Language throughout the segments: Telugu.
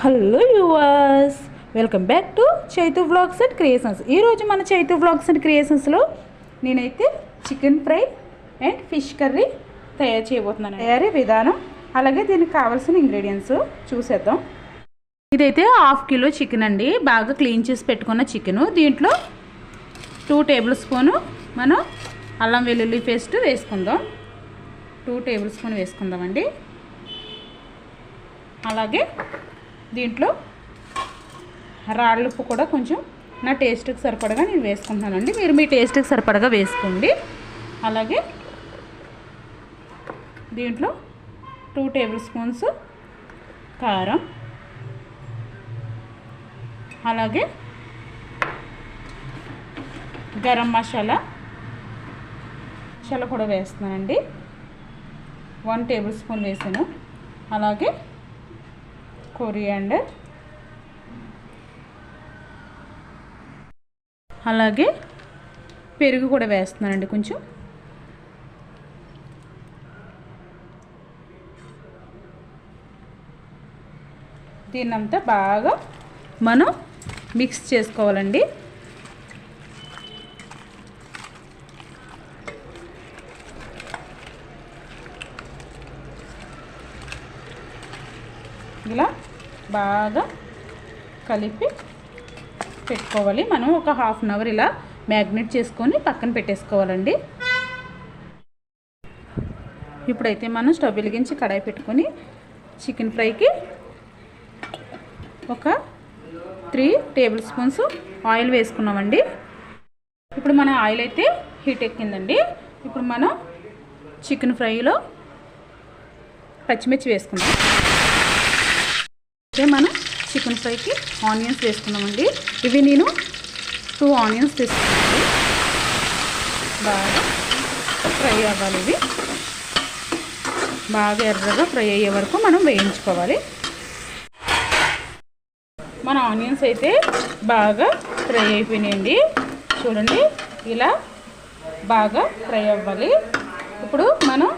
Hello yours welcome back to Chaitu vlogs and creations ఈరోజు మన చైతు వ్లాగ్స్ అండ్ క్రియేషన్స్లో నేనైతే chicken fry and fish curry తయారు చేయబోతున్నాను తయారీ విధానం అలాగే దీనికి కావాల్సిన ఇంగ్రీడియంట్స్ చూసేద్దాం. ఇదైతే హాఫ్ కిలో చికెన్ అండి. బాగా క్లీన్ చేసి పెట్టుకున్న చికెను దీంట్లో టూ టేబుల్ స్పూను మనం అల్లం వెల్లుల్లి పేస్ట్ వేసుకుందాం. టూ టేబుల్ స్పూన్ వేసుకుందామండి. అలాగే దీంట్లో రాళ్ళుప్పు కూడా కొంచెం నా టేస్ట్కి సరిపడగా నేను వేసుకుంటున్నానండి. మీరు మీ టేస్ట్కి సరిపడగా వేసుకోండి. అలాగే దీంట్లో టూ టేబుల్ స్పూన్స్ కారం. అలాగే గరం మసాలా మసాలా కూడా వేస్తున్నానండి. వన్ టేబుల్ స్పూన్ వేసాను. అలాగే కొరియాండర్. అలాగే పెరుగు కూడా వేస్తున్నానండి కొంచెం. దీన్నంతా బాగా మనం మిక్స్ చేసుకోవాలండి. ఇలా బాగా కలిపి పెట్టుకోవాలి. మనం ఒక హాఫ్ అన్ అవర్ ఇలా మ్యాగ్నెట్ చేసుకొని పక్కన పెట్టేసుకోవాలండి. ఇప్పుడైతే మనం స్టవ్ వెలిగించి కడాయి పెట్టుకొని చికెన్ ఫ్రైకి ఒక త్రీ టేబుల్ స్పూన్స్ ఆయిల్ వేసుకున్నామండి. ఇప్పుడు మన ఆయిల్ అయితే హీట్ ఎక్కిందండి. ఇప్పుడు మనం చికెన్ ఫ్రైలో పచ్చిమిర్చి వేసుకుందాం. అయితే మనం చికెన్ ఫ్రైకి ఆనియన్స్ వేసుకున్నామండి. ఇవి నేను టూ ఆనియన్స్ తీసుకున్నాను బాగా ఫ్రై అవ్వాలి ఇవి. బాగా ఎర్రగా ఫ్రై అయ్యే వరకు మనం వేయించుకోవాలి. మన ఆనియన్స్ అయితే బాగా ఫ్రై అయిపోయినాయండి. చూడండి ఇలా బాగా ఫ్రై అవ్వాలి. ఇప్పుడు మనం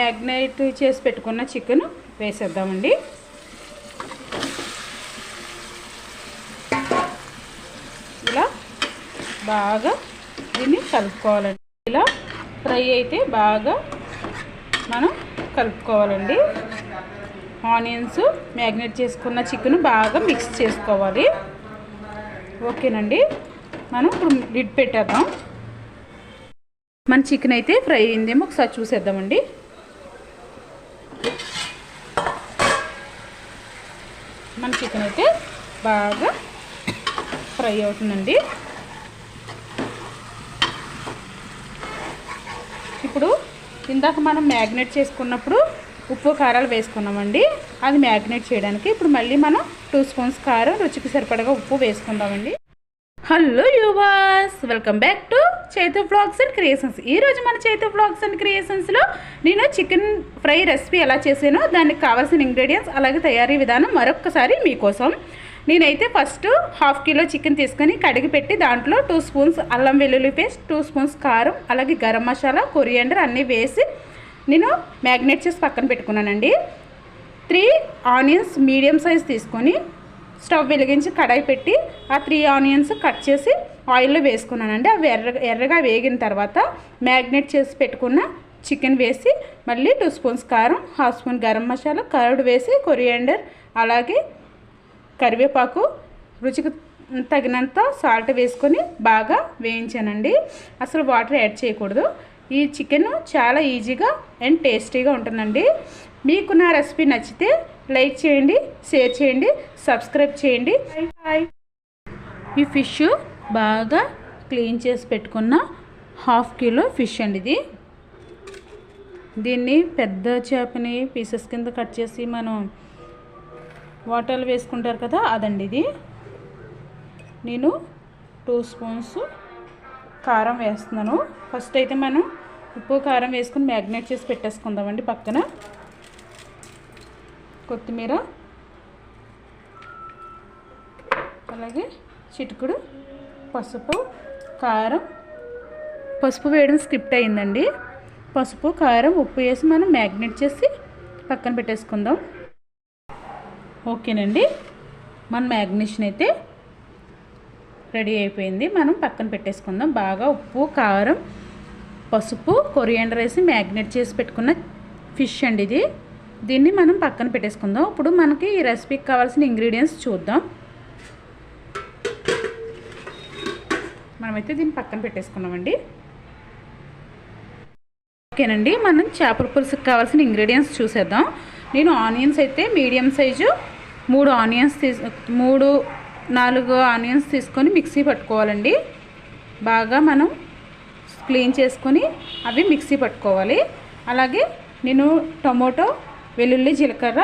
మ్యాగ్నైట్ చేసి పెట్టుకున్న చికెన్ వేసేద్దామండి ఇలా బాగా దీన్ని కలుపుకోవాలండి. ఇలా ఫ్రై అయితే బాగా మనం కలుపుకోవాలండి. ఆనియన్స్ మ్యాగ్నేట్ చేసుకున్న చికెన్ బాగా మిక్స్ చేసుకోవాలి. ఓకేనండి. మనం ఇప్పుడు లిడ్ పెట్టేద్దాం. మన చికెన్ అయితే ఫ్రై అయిందేమో ఒకసారి చూసేద్దామండి. మన చికెన్ అయితే బాగా ఫ్రై అవుతుందండి. ఇప్పుడు ఇందాక మనం మ్యాగ్నెట్ చేసుకున్నప్పుడు ఉప్పు కారాలు వేసుకున్నామండి. అది మ్యాగ్నేట్ చేయడానికి ఇప్పుడు మళ్ళీ మనం టూ స్పూన్స్ కారం రుచికి సరిపడగా ఉప్పు వేసుకుందామండి. Hello yours welcome back to Chaitu vlogs and creations. ఈరోజు మన చేతు బ్లాగ్స్ అండ్ క్రియేషన్స్లో నేను చికెన్ ఫ్రై రెసిపీ ఎలా చేసానో దానికి కావాల్సిన ఇంగ్రీడియంట్స్ అలాగే తయారీ విధానం మరొకసారి మీకోసం నేనైతే ఫస్ట్ హాఫ్ కిలో చికెన్ తీసుకొని కడిగి పెట్టి దాంట్లో టూ స్పూన్స్ అల్లం వెల్లుల్లి పేస్ట్ టూ స్పూన్స్ కారం అలాగే గరం మసాలా కొరియాండర్ అన్నీ వేసి నేను మ్యాగ్నేట్ చేసి పక్కన పెట్టుకున్నానండి. త్రీ ఆనియన్స్ మీడియం సైజ్ తీసుకొని స్టవ్ వెలిగించి కడాయి పెట్టి ఆ త్రీ ఆనియన్స్ కట్ చేసి ఆయిల్లో వేసుకున్నానండి. అవి ఎర్ర ఎర్రగా వేగిన తర్వాత మ్యాగ్నేట్ చేసి పెట్టుకున్న చికెన్ వేసి మళ్ళీ టూ స్పూన్స్ కారం half spoon garam masala curd వేసి కొరియాండర్ అలాగే కరివేపాకు రుచికి తగినంత సాల్ట్ వేసుకొని బాగా వేయించానండి. అసలు వాటర్ యాడ్ చేయకూడదు. ఈ చికెన్ చాలా ఈజీగా అండ్ టేస్టీగా ఉంటుందండి. మీకు నా రెసిపీ నచ్చితే లైక్ చేయండి షేర్ చేయండి సబ్స్క్రైబ్ చేయండి. ఈ ఫిష్ బాగా క్లీన్ చేసి పెట్టుకున్న హాఫ్ కిలో ఫిష్ అండి ఇది. దీన్ని పెద్ద చేపని పీసెస్ కింద కట్ చేసి మనం వాటర్ వేసుకుంటారు కదా అదండి ఇది. నేను టూ స్పూన్స్ కారం వేస్తున్నాను. ఫస్ట్ అయితే మనం ఉప్పు కారం వేసుకుని మ్యాగ్నేట్ చేసి పెట్టేసుకుందామండి పక్కన. కొత్తిమీర అలాగే చిటుకుడు పసుపు కారం. పసుపు వేయడం స్క్రిప్ట్ అయిందండి. పసుపు కారం ఉప్పు వేసి మనం మ్యాగ్నేట్ చేసి పక్కన పెట్టేసుకుందాం. ఓకేనండి. మన మ్యాగ్నేషన్ అయితే రెడీ అయిపోయింది. మనం పక్కన పెట్టేసుకుందాం. బాగా ఉప్పు కారం పసుపు కొరియాండర్ వేసి మ్యాగ్నేట్ చేసి పెట్టుకున్న ఫిష్ అండి ఇది. దీన్ని మనం పక్కన పెట్టేసుకుందాం. ఇప్పుడు మనకి ఈ రెసిపీకి కావాల్సిన ఇంగ్రీడియంట్స్ చూద్దాం. మనమైతే దీన్ని పక్కన పెట్టేసుకున్నామండి. ఓకేనండి. మనం చేపల పులుసుకి కావాల్సిన ఇంగ్రీడియంట్స్ చూసేద్దాం. నేను ఆనియన్స్ అయితే మీడియం సైజు మూడు ఆనియన్స్ తీసు మూడు నాలుగు ఆనియన్స్ తీసుకొని మిక్సీ పట్టుకోవాలండి. బాగా మనం క్లీన్ చేసుకొని అవి మిక్సీ పట్టుకోవాలి. అలాగే నేను టొమాటో వెల్లుల్లి జీలకర్ర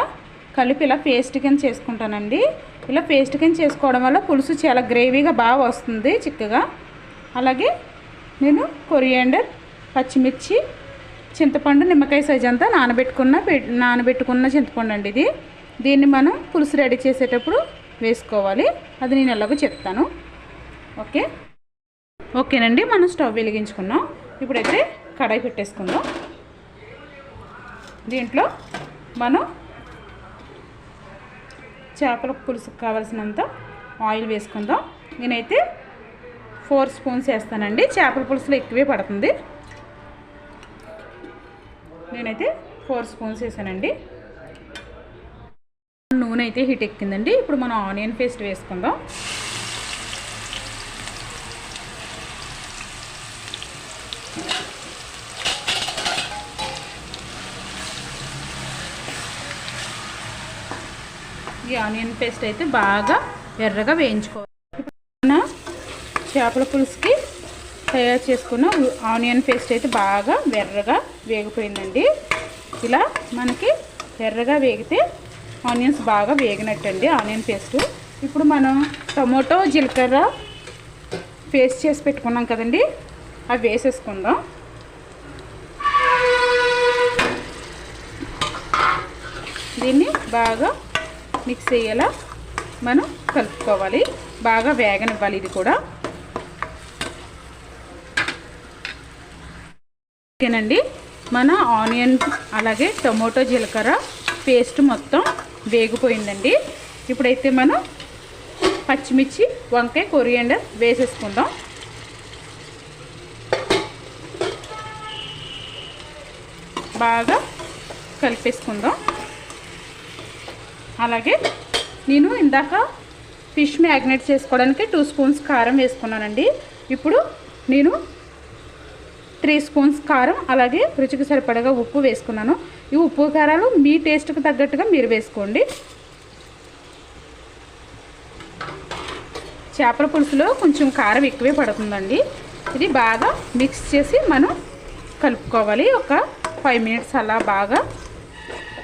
కలిపి ఇలా పేస్ట్ కింద చేసుకుంటానండి. ఇలా పేస్ట్ కింద చేసుకోవడం వల్ల పులుసు చాలా గ్రేవీగా బాగా వస్తుంది చిక్కగా. అలాగే నేను కొరియాండర్ పచ్చిమిర్చి చింతపండు నిమ్మకాయ సైజ్ అంతా నానబెట్టుకున్న నానబెట్టుకున్న చింతపండు అండి ఇది. దీన్ని మనం పులుసు రెడీ చేసేటప్పుడు వేసుకోవాలి. అది నేను ఎలాగో చెప్తాను. ఓకే? ఓకేనండి మనం స్టవ్ వెలిగించుకున్నాం. ఇప్పుడైతే కడాయి పెట్టేసుకుందాం. దీంట్లో మనం చేపల పులుసుకు కావాల్సినంత ఆయిల్ వేసుకుందాం. నేనైతే ఫోర్ స్పూన్స్ వేస్తానండి. చేపల పులుసులో ఎక్కువే పడుతుంది. నేనైతే ఫోర్ స్పూన్స్ వేసానండి. నూనె అయితే హీట్ ఎక్కిందండి. ఇప్పుడు మనం ఆనియన్ పేస్ట్ వేసుకుందాం. ఈ ఆనియన్ పేస్ట్ అయితే బాగా ఎర్రగా వేయించుకోవాలి. మన చేపల పులుసుకి తయారు చేసుకున్న ఆనియన్ పేస్ట్ అయితే బాగా ఎర్రగా వేగిపోయిందండి. ఇలా మనకి ఎర్రగా వేగితే ఆనియన్స్ బాగా వేగినట్టండి ఆనియన్ పేస్ట్. ఇప్పుడు మనం టమోటో జీలకర్ర పేస్ట్ చేసి పెట్టుకున్నాం కదండి. అవి వేసేసుకుందాం. దీన్ని బాగా మిక్స్ అయ్యేలా మనం కలుపుకోవాలి. బాగా వేగనివ్వాలి ఇది కూడా. ఓకేనండి. మన ఆనియన్ అలాగే టొమాటో జీలకర్ర పేస్ట్ మొత్తం వేగిపోయిందండి. ఇప్పుడైతే మనం పచ్చిమిర్చి వంకాయ కొరియండర్ వేసేసుకుందాం. బాగా కలిపేసుకుందాం. అలాగే నేను ఇందాక ఫిష్ మ్యాగ్నేట్ చేసుకోవడానికి టూ స్పూన్స్ కారం వేసుకున్నానండి. ఇప్పుడు నేను త్రీ స్పూన్స్ కారం అలాగే రుచికి సరిపడగా ఉప్పు వేసుకున్నాను. ఈ ఉప్పు కారాలు మీ టేస్ట్కి తగ్గట్టుగా మీరు వేసుకోండి. చేపల పులుసులో కొంచెం కారం ఎక్కువే పడుతుందండి. ఇది బాగా మిక్స్ చేసి మనం కలుపుకోవాలి. ఒక ఫైవ్ మినిట్స్ అలా బాగా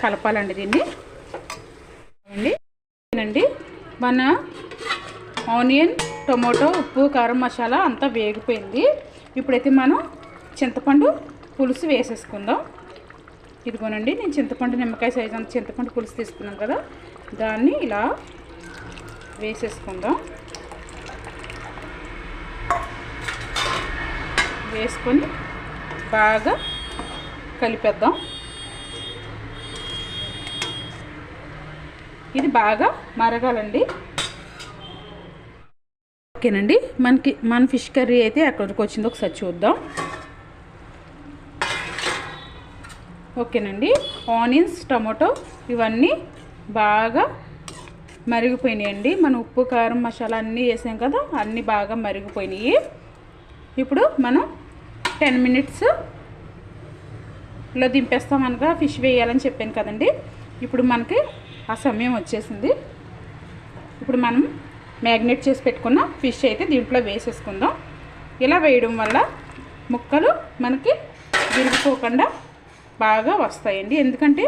కలపాలండి దీన్ని. అండి మన ఆనియన్ టొమాటో ఉప్పు కారం మసాలా అంతా వేగిపోయింది. ఇప్పుడైతే మనం చింతపండు పులుసు వేసేసుకుందాం. ఇదిగోనండి నేను చింతపండు నిమ్మకాయ సైజు అంత చింతపండు పులుసు తీసుకున్నాం కదా దాన్ని ఇలా వేసేసుకుందాం. వేసుకొని బాగా కలిపేద్దాం. ఇది బాగా మరగాలండి. ఓకేనండి మనకి మన ఫిష్ కర్రీ అయితే ఎక్కడికి వచ్చిందో ఒకసారి చూద్దాం. ఓకేనండి. ఆనియన్స్ టమాటో ఇవన్నీ బాగా మరిగిపోయినాయండి. మన ఉప్పు కారం మసాలా అన్నీ వేసాం కదా అన్నీ బాగా మరిగిపోయినాయి. ఇప్పుడు మనం టెన్ మినిట్స్లో దింపేస్తాం అనగా ఫిష్ వేయాలని చెప్పాను కదండి. ఇప్పుడు మనకి ఆ సమయం వచ్చేసింది. ఇప్పుడు మనం మ్యాగ్నేట్ చేసి పెట్టుకున్న ఫిష్ అయితే దీంట్లో వేసేసుకుందాం. ఇలా వేయడం వల్ల ముక్కలు మనకి విరిగిపోకుండా బాగా వస్తాయండి. ఎందుకంటే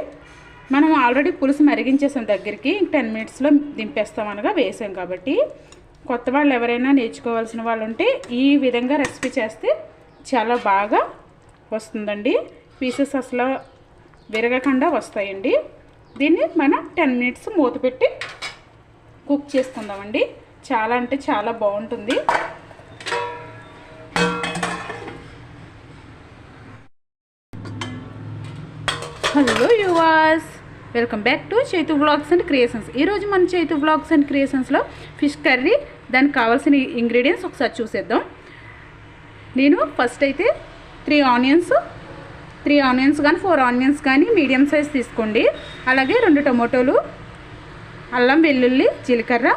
మనం ఆల్రెడీ పులుసు మరిగించేసాం దగ్గరికి టెన్ మినిట్స్లో దింపేస్తాం అనగా వేసాం కాబట్టి. కొత్త వాళ్ళు ఎవరైనా నేర్చుకోవాల్సిన వాళ్ళు ఉంటే ఈ విధంగా రెసిపీ చేస్తే చాలా బాగా వస్తుందండి. పీసెస్ అసలు విరగకుండా వస్తాయండి. దీన్ని మనం టెన్ మినిట్స్ మూత పెట్టి కుక్ చేసుకుందామండి. చాలా అంటే చాలా బాగుంటుంది. Hello yours welcome back to Chaitu vlogs and creations. ఈరోజు మన చేతు బ్లాగ్స్ అండ్ క్రియేషన్స్లో ఫిష్ కర్రీ దానికి కావాల్సిన ఇంగ్రీడియంట్స్ ఒకసారి చూసేద్దాం. నేను ఫస్ట్ అయితే త్రీ ఆనియన్స్ త్రీ ఆనియన్స్ కానీ ఫోర్ ఆనియన్స్ కానీ మీడియం సైజ్ తీసుకోండి. అలాగే రెండు టొమాటోలు అల్లం వెల్లుల్లి జీలకర్ర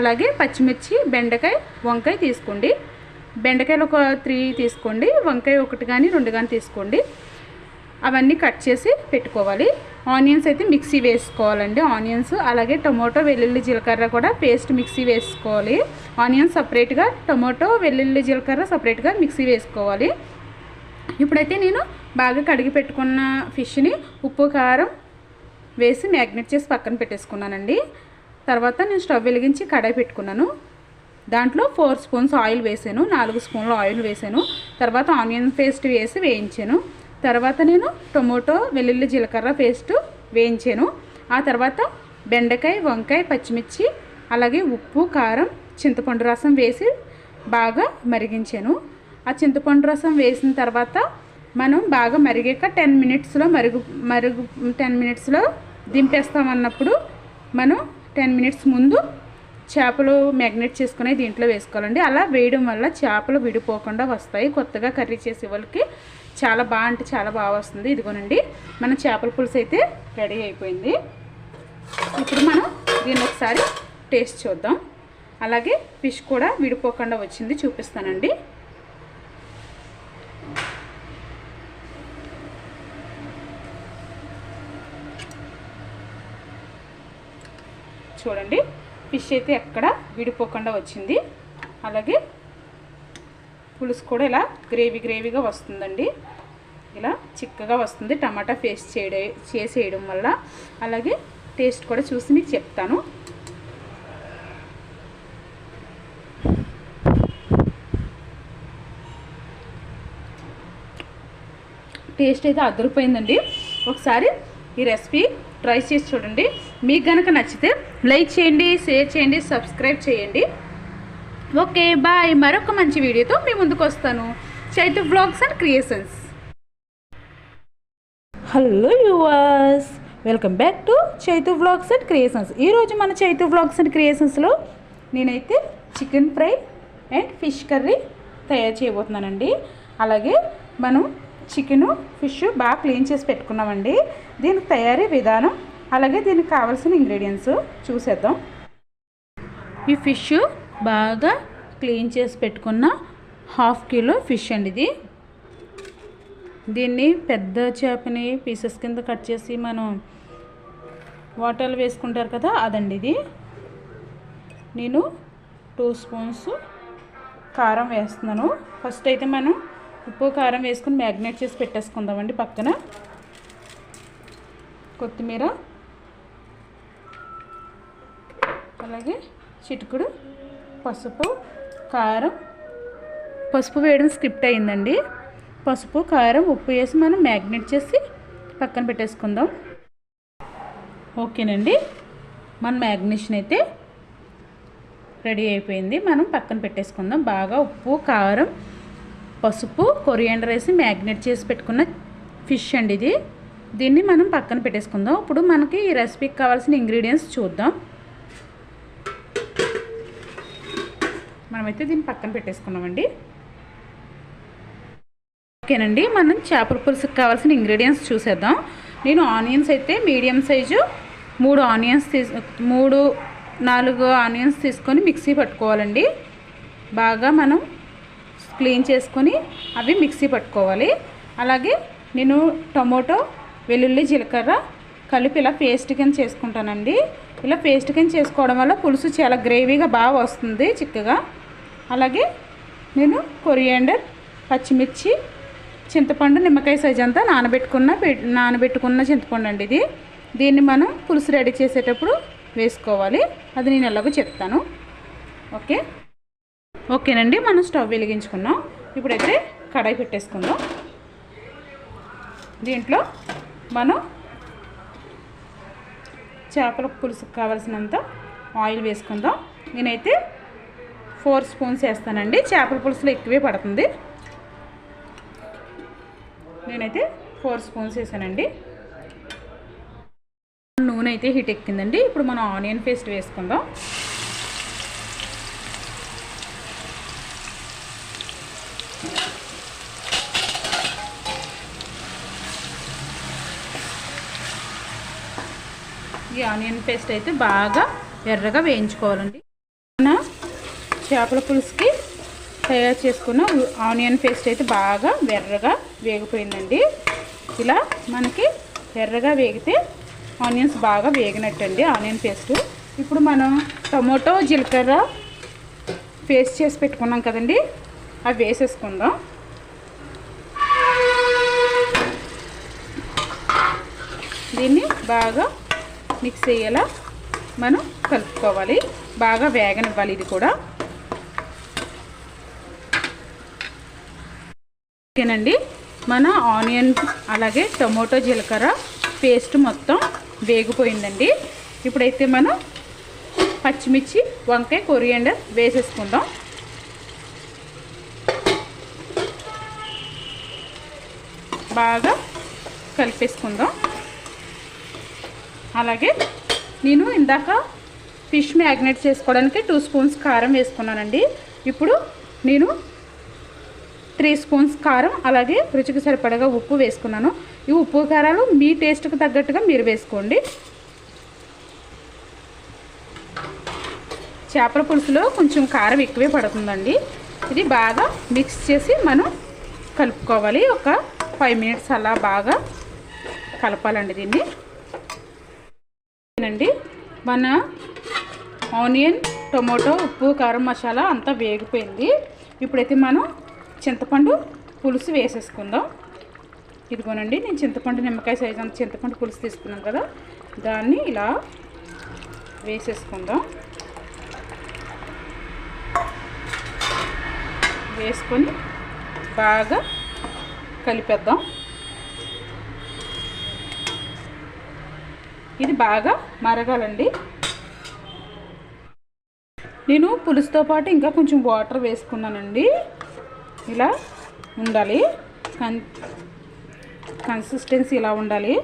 అలాగే పచ్చిమిర్చి బెండకాయ వంకాయ తీసుకోండి. బెండకాయలు ఒక త్రీ తీసుకోండి వంకాయ ఒకటి కానీ రెండు కానీ తీసుకోండి. అవన్నీ కట్ చేసి పెట్టుకోవాలి. ఆనియన్స్ అయితే మిక్సీ వేసుకోవాలండి. ఆనియన్స్ అలాగే టొమాటో వెల్లుల్లి జీలకర్ర కూడా పేస్ట్ మిక్సీ వేసుకోవాలి. ఆనియన్స్ సపరేట్గా టొమాటో వెల్లుల్లి జీలకర్ర సపరేట్గా మిక్సీ వేసుకోవాలి. ఇప్పుడైతే నేను బాగా కడిగి పెట్టుకున్న ఫిష్ని ఉప్పు కారం వేసి మ్యాగ్నెట్ చేసి పక్కన పెట్టేసుకున్నానండి. తర్వాత నేను స్టవ్ వెలిగించి కడాయి పెట్టుకున్నాను. దాంట్లో ఫోర్ స్పూన్స్ ఆయిల్ వేసాను. నాలుగు స్పూన్లు ఆయిల్ వేసాను. తర్వాత ఆనియన్ పేస్ట్ వేసి వేయించాను. తర్వాత నేను టొమాటో వెల్లుల్లి జీలకర్ర పేస్ట్ వేయించాను. ఆ తర్వాత బెండకాయ వంకాయ పచ్చిమిర్చి అలాగే ఉప్పు కారం చింతపండు రసం వేసి బాగా మరిగించాను. ఆ చింతపండు రసం వేసిన తర్వాత మనం బాగా మరిగాక టెన్ మినిట్స్లో మరుగు మరుగు టెన్ మినిట్స్లో దింపేస్తామన్నప్పుడు మనం టెన్ మినిట్స్ ముందు చేపలు మ్యాగ్నేట్ చేసుకుని దీంట్లో వేసుకోవాలండి. అలా వేయడం వల్ల చేపలు విడిపోకుండా వస్తాయి. కొత్తగా కర్రీ చేసే వాళ్ళకి చాలా బాగా అంటే చాలా బాగా వస్తుంది. ఇదిగోనండి మన చేపల పులుసు అయితే రెడీ అయిపోయింది. ఇప్పుడు మనం దీన్ని ఒకసారి టేస్ట్ చూద్దాం. అలాగే ఫిష్ కూడా విడిపోకుండా వచ్చింది చూపిస్తానండి. చూడండి ఫిష్ అయితే ఎక్కడ విడిపోకుండా వచ్చింది. అలాగే పులుసు కూడా ఇలా గ్రేవీ గ్రేవీగా వస్తుందండి. ఇలా చిక్కగా వస్తుంది. టమాటా పేస్ట్ చేయడం చేసేయడం వల్ల. అలాగే టేస్ట్ కూడా చూసి మీకు చెప్తాను. టేస్ట్ అయితే అదిరిపోయిందండి. ఒకసారి ఈ రెసిపీ ట్రై చేసి చూడండి. మీకు కనుక నచ్చితే లైక్ చేయండి షేర్ చేయండి సబ్స్క్రైబ్ చేయండి. Okay bye. మరొక మంచి వీడియోతో మీ ముందుకు వస్తాను. Chaitu vlogs and creations hello yours welcome back to Chaitu vlogs and creations ఈరోజు మన చైతు వ్లాగ్స్ అండ్ క్రియేషన్స్లో నేనైతే chicken fry and fish curry తయారు చేయబోతున్నానండి. అలాగే మనం చికెను ఫిష్ బాగా క్లీన్ చేసి పెట్టుకున్నామండి. దీనికి తయారీ విధానం అలాగే దీనికి కావాల్సిన ఇంగ్రీడియంట్స్ చూసేద్దాం. ఈ ఫిష్ బాగా క్లీన్ చేసి పెట్టుకున్న హాఫ్ కిలో ఫిష్ అండి ఇది. దీన్ని పెద్ద చేపని పీసెస్ కింద కట్ చేసి మనం వాటర్లు వేసుకుంటారు కదా అదండి ఇది. నేను టూ స్పూన్స్ కారం వేస్తున్నాను. ఫస్ట్ అయితే మనం ఉప్పు కారం వేసుకుని మ్యాగ్నేట్ చేసి పెట్టేసుకుందామండి పక్కన. కొత్తిమీర అలాగే చిటుకుడు పసుపు కారం పసుపు వేయడం స్కిప్ట్ అయిందండి. పసుపు కారం ఉప్పు వేసి మనం మ్యాగ్నెట్ చేసి పక్కన పెట్టేసుకుందాం. ఓకేనండి. మన మ్యాగ్నేషన్ అయితే రెడీ అయిపోయింది. మనం పక్కన పెట్టేసుకుందాం. బాగా ఉప్పు కారం పసుపు కొరియాండర్ వేసి మ్యాగ్నేట్ చేసి పెట్టుకున్న ఫిష్ అండి ఇది. దీన్ని మనం పక్కన పెట్టేసుకుందాం. ఇప్పుడు మనకి ఈ రెసిపీకి కావాల్సిన ఇంగ్రీడియంట్స్ చూద్దాం. మనమైతే దీన్ని పక్కన పెట్టేసుకున్నామండి. ఓకేనండి మనం చేపల పులుసుకి కావాల్సిన ఇంగ్రీడియంట్స్ చూసేద్దాం. నేను ఆనియన్స్ అయితే మీడియం సైజు మూడు ఆనియన్స్ తీసు మూడు నాలుగు ఆనియన్స్ తీసుకొని మిక్సీ పట్టుకోవాలండి. బాగా మనం క్లీన్ చేసుకొని అవి మిక్సీ పట్టుకోవాలి. అలాగే నేను టమోటో వెల్లుల్లి జీలకర్ర కలిపి ఇలా పేస్ట్ కింద చేసుకుంటానండి. ఇలా పేస్ట్ కింద చేసుకోవడం వల్ల పులుసు చాలా గ్రేవీగా బాగా వస్తుంది చిక్కగా. అలాగే నేను కొరియాండర్ పచ్చిమిర్చి చింతపండు నిమ్మకాయ సైజ్ అంతా నానబెట్టుకున్న నానబెట్టుకున్న చింతపండు అండి ఇది. దీన్ని మనం పులుసు రెడీ చేసేటప్పుడు వేసుకోవాలి. అది నేను ఎలాగో చెప్తాను. ఓకే? ఓకేనండి మనం స్టవ్ వెలిగించుకున్నాం. ఇప్పుడైతే కడాయి పెట్టేసుకుందాం. దీంట్లో మనం చేపల పులుసుకు కావాల్సినంత ఆయిల్ వేసుకుందాం. నేనైతే ఫోర్ స్పూన్స్ వేస్తానండి. చేపల పులుసులో ఎక్కువే పడుతుంది. నేనైతే ఫోర్ స్పూన్స్ వేసానండి. నూనె అయితే హీట్ ఎక్కిందండి. ఇప్పుడు మనం ఆనియన్ పేస్ట్ వేసుకుందాం. ఈ ఆనియన్ పేస్ట్ అయితే బాగా ఎర్రగా వేయించుకోవాలండి. చేపల పులుసుకి తయారు చేసుకున్న ఆనియన్ పేస్ట్ అయితే బాగా ఎర్రగా వేగిపోయిందండి. ఇలా మనకి ఎర్రగా వేగితే ఆనియన్స్ బాగా వేగినట్టండి ఆనియన్ పేస్ట్. ఇప్పుడు మనం టమోటో జీలకర్ర పేస్ట్ చేసి పెట్టుకున్నాం కదండి. అవి వేసేసుకుందాం. దీన్ని బాగా మిక్స్ అయ్యేలా మనం కలుపుకోవాలి. బాగా వేగనివ్వాలి ఇది కూడా. ఓకేనండి. మన ఆనియన్ అలాగే టమోటో జీలకర్ర పేస్ట్ మొత్తం వేగిపోయిందండి. ఇప్పుడైతే మనం పచ్చిమిర్చి వంకాయ కొరియండర్ వేసేసుకుందాం. బాగా కలిపేసుకుందాం. అలాగే నేను ఇందాక ఫిష్ మ్యాగ్నేట్ చేసుకోవడానికి టూ స్పూన్స్ కారం వేసుకున్నానండి. ఇప్పుడు నేను త్రీ స్పూన్స్ కారం అలాగే రుచికి సరిపడగా ఉప్పు వేసుకున్నాను. ఈ ఉప్పు కారాలు మీ టేస్ట్కి తగ్గట్టుగా మీరు వేసుకోండి. చేపల పులుసులో కొంచెం కారం ఎక్కువే పడుతుందండి. ఇది బాగా మిక్స్ చేసి మనం కలుపుకోవాలి. ఒక ఫైవ్ మినిట్స్ అలా బాగా కలపాలండి దీన్ని. అండి మన ఆనియన్ టొమాటో ఉప్పు కారం మసాలా అంతా వేగిపోయింది. ఇప్పుడైతే మనం చింతపండు పులుసు వేసేసుకుందాం. ఇదిగోనండి నేను చింతపండు నిమ్మకాయ సైజు అంత చింతపండు పులుసు తీసుకున్నాను కదా దాన్ని ఇలా వేసేసుకుందాం. వేసుకొని బాగా కలిపేద్దాం. ఇది బాగా మరగాలండి. నేను పులుసుతో పాటు ఇంకా కొంచెం వాటర్ వేసుకున్నానండి. ఇలా ఉండాలి. కన్ కన్సిస్టెన్సీ ఇలా ఉండాలి.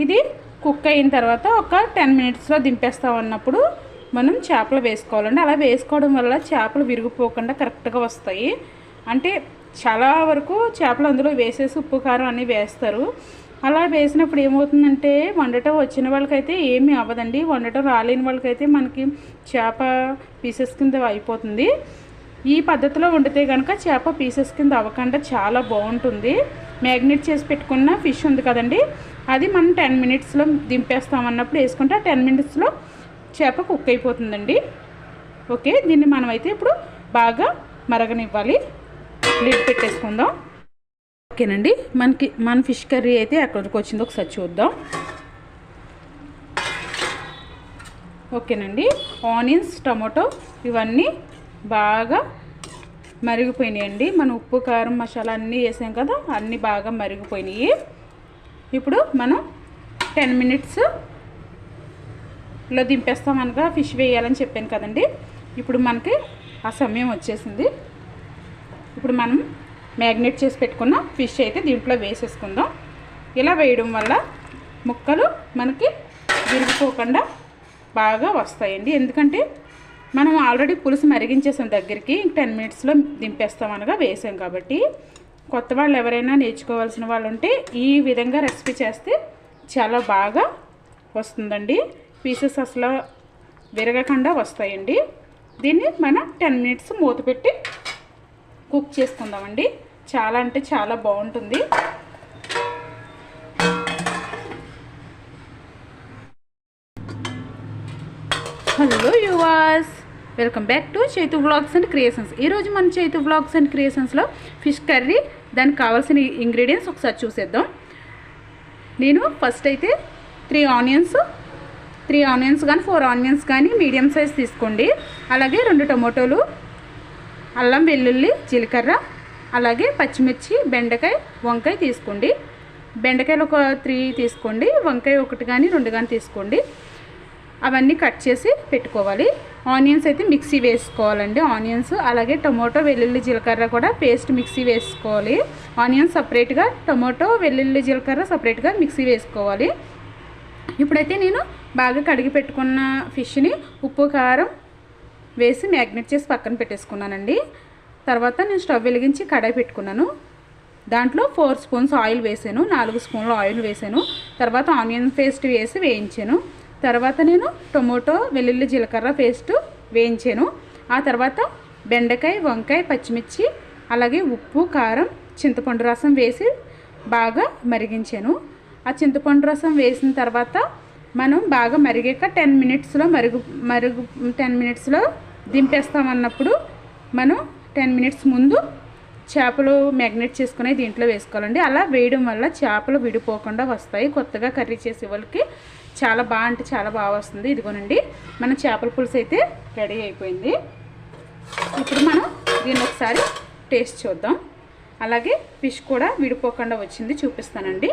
ఇది కుక్ అయిన తర్వాత ఒక టెన్ మినిట్స్లో దింపేస్తాం అన్నప్పుడు మనం చేపలు వేసుకోవాలండి. అలా వేసుకోవడం వల్ల చేపలు విరిగిపోకుండా కరెక్ట్గా వస్తాయి. అంటే చాలా వరకు చేపలు అందులో వేసేసి ఉప్పు కారం అన్నీ వేస్తారు. అలా వేసినప్పుడు ఏమవుతుందంటే వండటం వచ్చిన వాళ్ళకైతే ఏమీ అవ్వదండి. వండటం రాలేని వాళ్ళకైతే మనకి చేప పీసెస్ కింద అయిపోతుంది. ఈ పద్ధతిలో వండితే కనుక చేప పీసెస్ కింద అవ్వకుండా చాలా బాగుంటుంది. మ్యాగ్నెట్ చేసి పెట్టుకున్న ఫిష్ ఉంది కదండి అది మనం టెన్ మినిట్స్లో దింపేస్తామన్నప్పుడు వేసుకుంటే ఆ టెన్ మినిట్స్లో చేప కుక్ అయిపోతుందండి. ఓకే దీన్ని మనమైతే ఇప్పుడు బాగా మరగనివ్వాలి. లిడ్ పెట్టేసుకుందాం. ఓకేనండి మనకి మన ఫిష్ కర్రీ అయితే ఎక్కడికి వచ్చిందో ఒకసారి చూద్దాం. ఓకేనండి ఆనియన్స్ టమాటో ఇవన్నీ బాగా మరిగిపోయినాయండి. మన ఉప్పు కారం మసాలా అన్నీ వేసాం కదా అన్నీ బాగా మరిగిపోయినాయి. ఇప్పుడు మనం టెన్ మినిట్స్లో దింపేస్తాం అనగా ఫిష్ వేయాలని చెప్పాను కదండి. ఇప్పుడు మనకి ఆ సమయం వచ్చేసింది. ఇప్పుడు మనం మ్యాగ్నేట్ చేసి పెట్టుకున్న ఫిష్ అయితే దీంట్లో వేసేసుకుందాం. ఇలా వేయడం వల్ల ముక్కలు మనకి విరిగిపోకుండా బాగా వస్తాయండి. ఎందుకంటే మనం ఆల్రెడీ పులుసు మరిగించేసాం దగ్గరికి టెన్ మినిట్స్లో దింపేస్తాం అనగా వేసాం కాబట్టి. కొత్త వాళ్ళు ఎవరైనా నేర్చుకోవాల్సిన వాళ్ళు ఉంటే ఈ విధంగా రెసిపీ చేస్తే చాలా బాగా వస్తుందండి. పీసెస్ అసలు విరగకుండా వస్తాయండి. దీన్ని మనం టెన్ మినిట్స్ మూత పెట్టి కుక్ చేసుకుందామండి. చాలా అంటే చాలా బాగుంటుంది. Hello yours! Welcome back to Chaitu vlogs and creations. ఈరోజు మన చైతు వ్లాగ్స్ అండ్ క్రియేషన్స్లో ఫిష్ కర్రీ దానికి కావాల్సిన ఇంగ్రీడియంట్స్ ఒకసారి చూసేద్దాం. నేను ఫస్ట్ అయితే త్రీ ఆనియన్స్ త్రీ ఆనియన్స్ కానీ ఫోర్ ఆనియన్స్ కానీ మీడియం సైజ్ తీసుకోండి. అలాగే రెండు టొమాటోలు అల్లం వెల్లుల్లి జీలకర్ర అలాగే పచ్చిమిర్చి బెండకాయ వంకాయ తీసుకోండి. బెండకాయలు ఒక త్రీ తీసుకోండి వంకాయ ఒకటి కానీ రెండు కానీ తీసుకోండి. అవన్నీ కట్ చేసి పెట్టుకోవాలి. ఆనియన్స్ అయితే మిక్సీ వేసుకోవాలండి. ఆనియన్స్ అలాగే టొమాటో వెల్లుల్లి జీలకర్ర కూడా పేస్ట్ మిక్సీ వేసుకోవాలి. ఆనియన్స్ సపరేట్గా టొమాటో వెల్లుల్లి జీలకర్ర సపరేట్గా మిక్సీ వేసుకోవాలి. ఇప్పుడైతే నేను బాగా కడిగి పెట్టుకున్న ఫిష్ని ఉప్పు కారం వేసి మ్యాగ్నెట్ చేసి పక్కన పెట్టేసుకున్నానండి. తర్వాత నేను స్టవ్ వెలిగించి కడాయి పెట్టుకున్నాను. దాంట్లో ఫోర్ స్పూన్స్ ఆయిల్ వేసాను. నాలుగు స్పూన్లు ఆయిల్ వేసాను. తర్వాత ఆనియన్ పేస్ట్ వేసి వేయించాను. తర్వాత నేను టొమాటో వెల్లుల్లి జీలకర్ర పేస్ట్ వేయించాను. ఆ తర్వాత బెండకాయ వంకాయ పచ్చిమిర్చి అలాగే ఉప్పు కారం చింతపండు రసం వేసి బాగా మరిగించాను. ఆ చింతపండు రసం వేసిన తర్వాత మనం బాగా మరిగాక టెన్ మినిట్స్లో మరుగు మరుగు టెన్ మినిట్స్లో దింపేస్తామన్నప్పుడు మనం టెన్ మినిట్స్ ముందు చేపలు మ్యాగ్నేట్ చేసుకుని దీంట్లో వేసుకోవాలండి. అలా వేయడం వల్ల చేపలు విడిపోకుండా వస్తాయి. కొత్తగా కర్రీ చేసే వాళ్ళకి చాలా బాగా అంటే చాలా బాగా వస్తుంది. ఇదిగోనండి మన చేపల పులుసు అయితే రెడీ అయిపోయింది. ఇప్పుడు మనం దీన్ని ఒకసారి టేస్ట్ చూద్దాం. అలాగే ఫిష్ కూడా విడిపోకుండా వచ్చింది చూపిస్తానండి.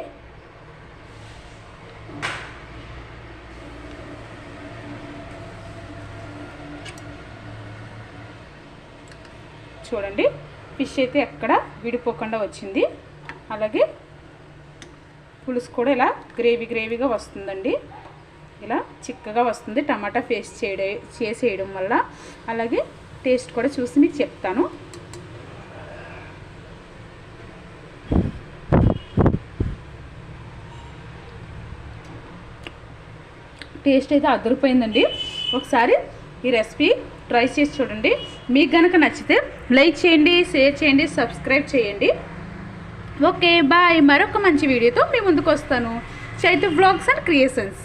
చూడండి ఫిష్ అయితే ఎక్కడ విడిపోకుండా వచ్చింది. అలాగే పులుసు కూడా ఇలా గ్రేవీ గ్రేవీగా వస్తుందండి. ఇలా చిక్కగా వస్తుంది. టమాటా పేస్ట్ చేయడం చేసేయడం వల్ల. అలాగే టేస్ట్ కూడా చూసి మీకు చెప్తాను. టేస్ట్ అయితే అదిరిపోయిందండి. ఒకసారి ఈ రెసిపీ ట్రై చేసి చూడండి. మీకు కనుక నచ్చితే లైక్ చేయండి షేర్ చేయండి సబ్స్క్రైబ్ చేయండి. ఓకే బాయ్ మరొక మంచి వీడియోతో మీ ముందుకు వస్తాను చైతు బ్లాగ్స్ అండ్ క్రియేషన్స్